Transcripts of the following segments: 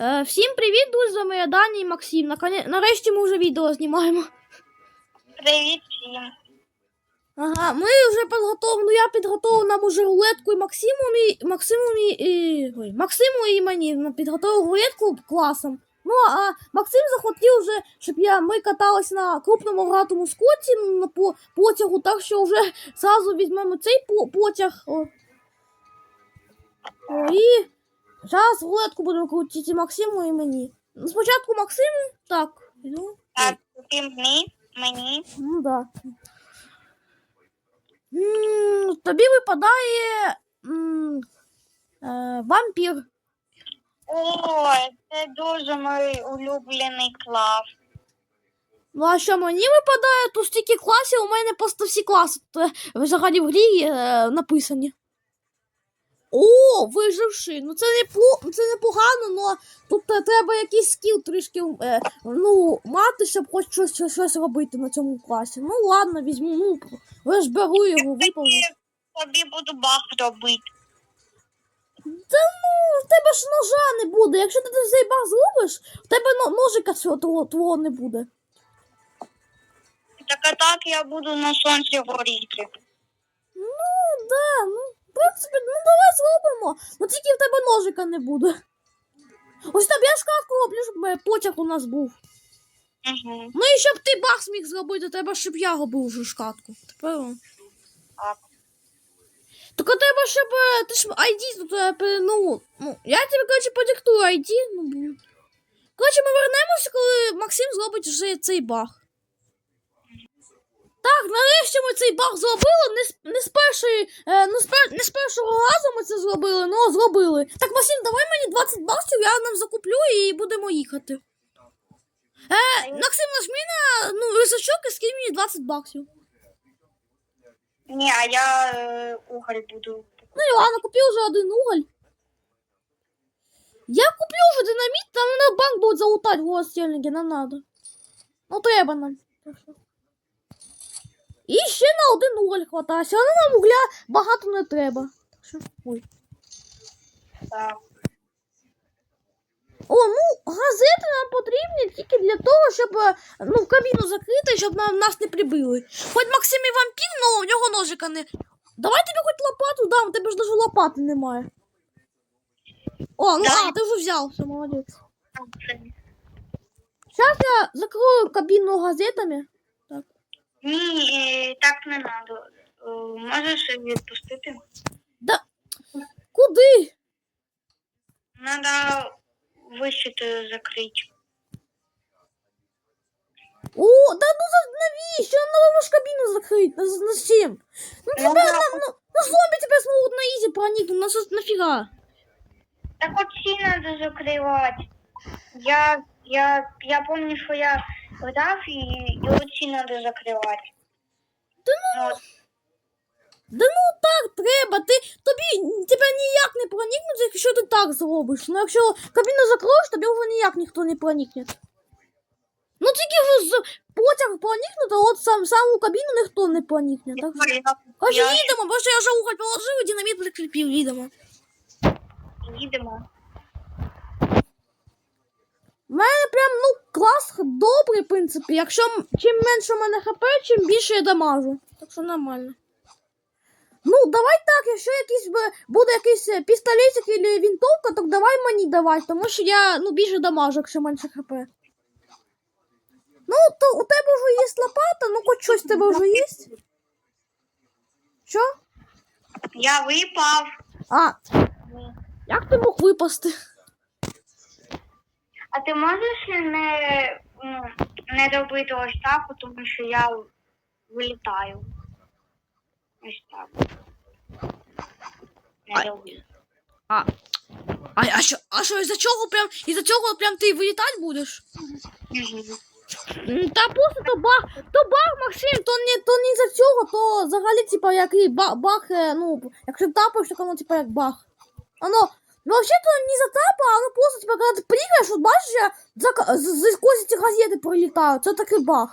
Е, всім привіт, друзі, з вами я Даня і Максим. Наконе... Нарешті ми вже відео знімаємо. Привіт всім. Ага, ми вже підготовлені. Ну, я підготував нам уже рулетку і Максиму, і Максиму і, і... Ой, Максиму і мені ну, підготував рулетку класом. Ну, а Максим захотів вже, щоб я, ми катались на крупному гратому скоті на по, потягу, так що вже зразу візьмемо цей по, потяг. О. О, і зараз рулетку будемо крутити Максиму і мені. Ну, Спочатку Максиму, так. Ну, Так, всім мені, мені. Ну да. М, Тобі випадає м, е, вампір. Ой, це дуже мій улюблений клас. Ну а що мені випадає, то стільки класів, у мене просто всі класи е, взагалі в грі е, написані. О, виживши. Ну це не пло- це непогано, але тут треба якийсь скіл трішки е, ну, мати, щоб хоч щось, щось, щось робити на цьому класі. Ну ладно, візьму, ну, розберу його, виповню. Тобі буду бах робити. Та ну, в тебе ж ножа не буде. Якщо ти цей баг зробиш, в тебе ножика цього твого, твого не буде. Так а так я буду на сонці горіти. Ну, да, ну, принципі, ну давай зробимо. Ну тільки в тебе ножика не буде. Ось тобі я шкафку роблю, щоб е, потяг у нас був. Угу. Ну і щоб ти баг зміг зробити, треба, щоб я робив вже шкатку. Тепер. Так. Тільки треба, щоб е, ти ж ID тут, е, ну, ну, я тобі, коротше, подиктую ID. Ну, коротше, ми вернемося, коли Максим зробить вже цей баг. Так, нарешті ми цей баг зробили. Не з, не з першої, е, не, з пер, не з першого разу ми це зробили, ну зробили. Так, Максим, давай мені 20 баксів, я нам закуплю і будемо їхати. Е, Максим, нажми на ну, рисачок і скинь мені 20 баксів. Ні, а я е, уголь буду. Ну і ладно, купив вже один уголь. Я куплю вже динаміт, там на банк буде залутати в стільники, нам надо. Ну треба нам. І ще на один уголь хватає. Все одно нам угля багато не треба. Так що. Ой. Так. О, ну газети нам потрібні тільки для того, щоб е, ну, в кабіну закрити, щоб нам, нас не прибили. Хоч Максим і вампір, але у нього ножика не. Давай тобі хоч лопату дам, у тебе ж навіть лопати немає. О, ну а, ти вже взяв, все, молодець. Зараз я закрою кабіну газетами. Ні, е, так не треба. Можеш відпустити? Да. Куди? Треба вищити закрити. О, да ну за навіщо? Ну ж кабіну закрити. На, на чим? Ну Ну, тебе да. нам, ну, ну зомбі тебе зможуть на ізі проникнути, на, нафіга? Так от всі треба закривати. Я, я, я пам'ятаю, що я грав і, і оці треба закривати. Та ну. Да ну так треба. Ти тобі тебе ніяк не проникнуть, якщо ти так зробиш. Ну якщо кабіну закроєш, тобі вже ніяк ніхто не проникне. Ну тільки вже з потяг проникнути, а от сам саму кабіну ніхто не проникне. Так Я, Каже, я, їдемо, бо що я вже уголь положив динаміт прикріпив, їдемо. їдемо. У мене прям ну клас добрий, в принципі. Якщо чим менше у мене хп, чим більше я дамажу. Так що нормально. Ну, давай так, якщо якийсь буде якийсь е, пістолетик або вінтовка, то давай мені давай, тому що я ну, більше дамажу, якщо менше хп. Ну, то у тебе вже є лопата, ну хоч щось у тебе вже є. Що? Я випав. А, як ти мог випасти? А ти можеш не, ну, не робити ось так, тому що я вилітаю. Ось так. Не роби. А, а, а що, а що, із-за чого прям, із-за цього прям ти вилітати будеш? М, Та просто то баг, то баг, Максим, то не, то не за цього, то взагалі, типа, який баг е, ну, якщо тапаєш, то воно, типа, як баг. Оно, ну, вообще-то не за тапа, а оно просто, типа, коли ти пригаєш, от бачиш, я за, ка- з, з, сквозь ці газети пролітаю, це такий баг.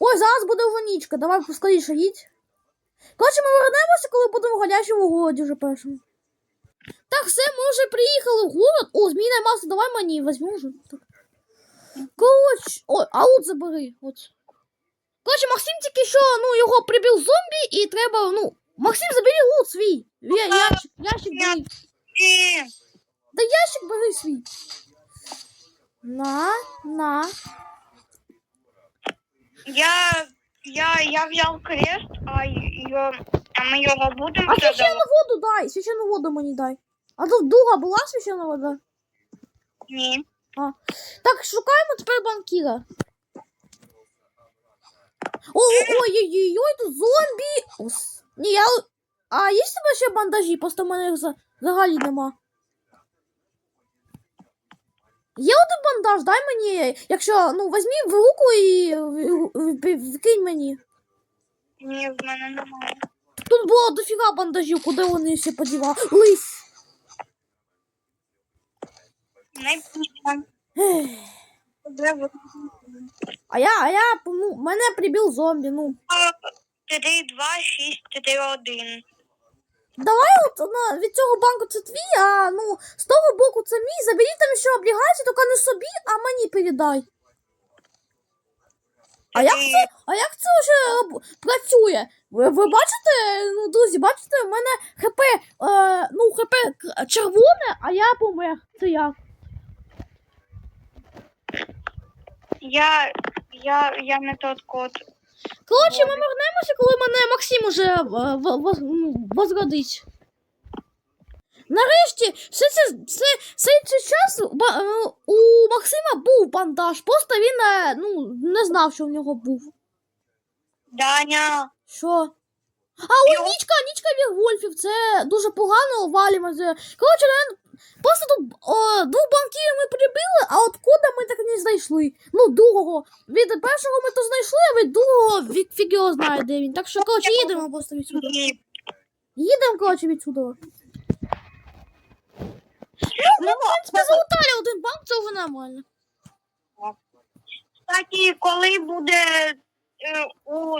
Ой, зараз буде вже нічка, давай поскоріше їдь. Коротше, ми вернемося, коли будемо в гарячому голоді вже першому. Так, все, ми вже приїхали в город. О, змійна маса, давай мені, візьму вже. Так. Коротше, ой, а от забери. От. Коротше, Максим тільки що, ну, його прибив зомбі і треба, ну, Максим, забери лут свій. Я, ящик, ящик бери. Ні. Да ящик бери свій. На, на. Я, я, я взял крест, а ее, а мы его будем А продавать? священну воду дай, священну воду мені дай. А тут друга була священна вода? Ні. А. Так, шукаємо тепер банкіра. О, ой-ой-ой, тут зомбі. Ні, я... А є тебе ще бандажі? Просто в мене їх взагалі нема. Є один бандаж, дай мені, якщо, ну, візьми в руку і вкинь мені. Ні, в мене немає. Тут було дофіга бандажів, куди вони всі подівались. Не? А я, а я, ну, мене прибив зомбі, ну. Три, два, шість, три, один. Давай от на, від цього банку це твій, а ну, з того боку це мій. Заберіть там ще облігації, тільки не собі, а мені передай. А як це, а як це вже працює? Ви, ви бачите, ну, друзі, бачите, в мене ХП, е, ну, ХП к- червоне, а я помер. Це як? Я, я, я не тот код. Коротше, ми вернемося, коли мене Максим уже е, ну, возродить. Нарешті, все це, все, цей цей час е, у Максима був бандаж, просто він е, ну, не знав, що в нього був. Даня. Що? А, ой, нічка, нічка Вірвольфів, це дуже погано валімо. Коротше, просто тут о, двох банків ми прибили, а от кода ми так і не знайшли. Ну, другого. Від першого ми то знайшли, а від другого фі- фіг його знає, де він. Так що, коротше, їдемо просто відсюди. Їдемо, коротше, відсюди. Ну, Ми один банк, це вже нормально. кстати, коли буде е, у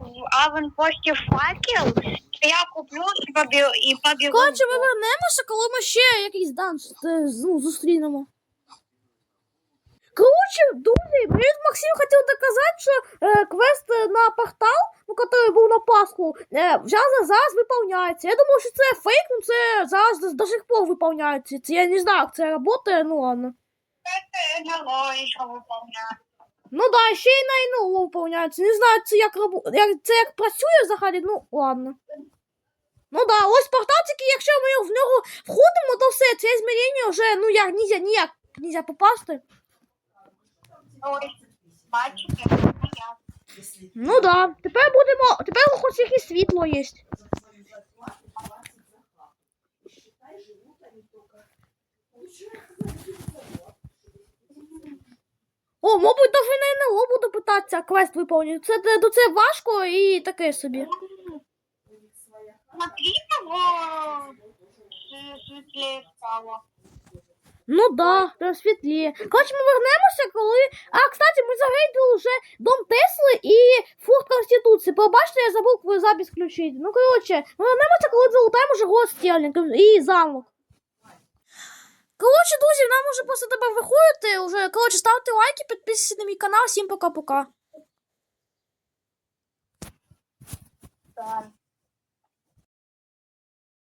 в аванпості факел, то я куплю і побігу. І побігу. Коротше, ми вернемося, коли ми ще якийсь данж ну, зустрінемо. Коротше, друзі, мені Максим хотів доказати, що е, квест е, на портал, ну, який був на Пасху, е, зараз, зараз виповняється. Я думав, що це фейк, ну це зараз до, до сих пор виповняється. Це я не знаю, як це працює, ну ладно. Це НЛО ще виповняє. Ну да, ще й на ІНО виповняється. Не знаю, це як, рабо- як, це як працює взагалі, ну ладно. Ну да, ось портал тільки, якщо ми в нього входимо, то все, це змінення вже, ну як, ніяк, ніяк, нельзя попасти. Ось, бачите, я. Ну да, тепер будемо, тепер хоч якесь світло є. О, мабуть, даже на НЛО буду питатися квест виповнити. Це, це, це важко і таке собі. Ну да, це світліє. Коротше, ми вернемося, коли. А, кстати, ми загрейдили вже дом Тесли і форт Конституції. Побачите, я забув запис включити. Ну, коротше, ми вернемося, коли залутаємо вже город Стерлінг і замок. Коротше, друзі, нам уже просто тебе виходити. Уже, коротше, ставте лайки, підписуйтесь на мій канал. Всім пока-пока. Так.